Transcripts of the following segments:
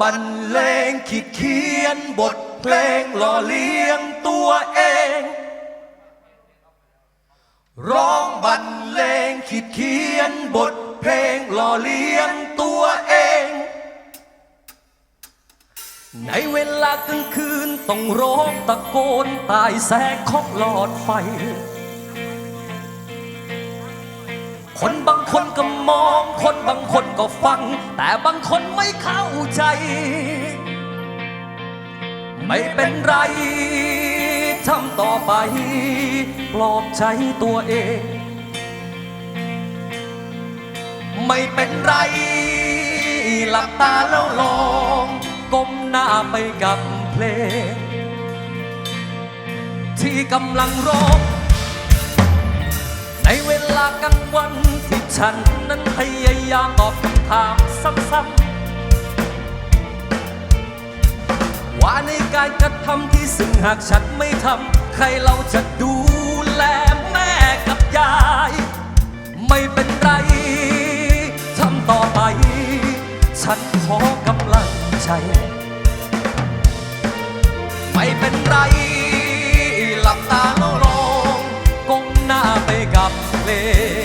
บรรเลงขีดเขียนบทเพลงหล่อเลี้ยงตัวเอง ร้องบรรเลงขีดเขียนบทเพลงหล่อเลี้ยงตัวเอง ในเวลากลางคืนต้องร้องตะโกนตายแสกของหลอดไฟ คนบางคนก็มอง คนบางคนก็ฟัง แต่บางคนไม่เข้าใจ ไม่เป็นไรทำต่อไป ปลอบใจตัวเอง ไม่เป็นไรหลับตาแล้วลองก้มหน้าไปกับเพลง ที่กำลังร้องากลางวันที่ฉันนั้นพยายามตอบคำถามซ้ำๆว่าในการกระทำที่ซึ่งหากฉันไม่ทำใครเราจะดูแลแม่กับยาย ไม่เป็นไรทำต่อไป ฉันขอกำลังใจ ไม่เป็นไร กั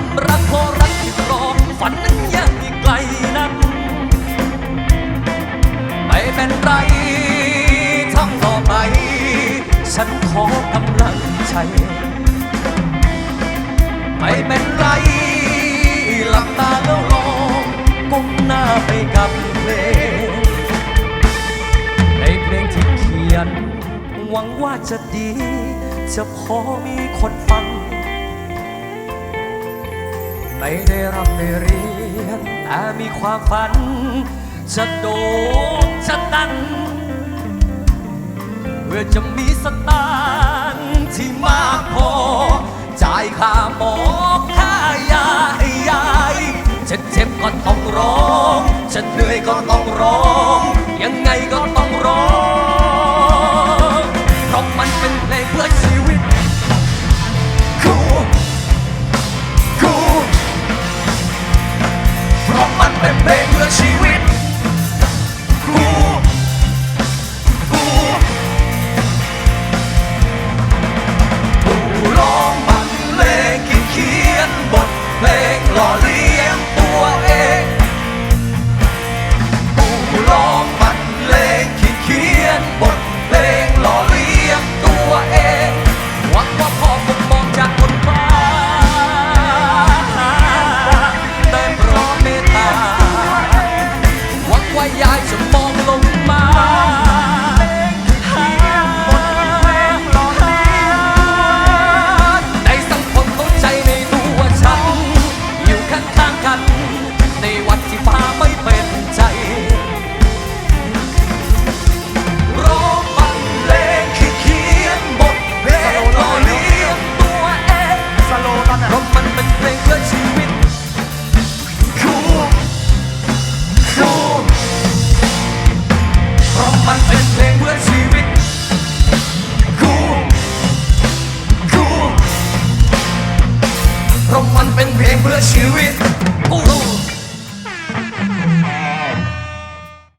ำรักพอรักที่รอฝันนั้นยังอีกไกลนั้นไม่เป็นไรทำต่อไป ฉันขอกำลังใจ ไม่เป็นไรหลับตาแล้วลองก้มหน้าไปกับเพลงในเพลงที่เขียน หวังว่าจะดี จะพอมีคนฟัง ไม่ได้รับไม่เรียนแต่มีความฝัน จะโด่งจะดังเพื่อจะมีสตางค์ที่มากพอ จ่ายค่าหมอค่ายาให้ยายจะเจ็บก็ต้องร้อง จะเหนื่อยก็ต้องร้อง ยังไงก็ต้องา มันเป็นเพลงเพื่อชีวิต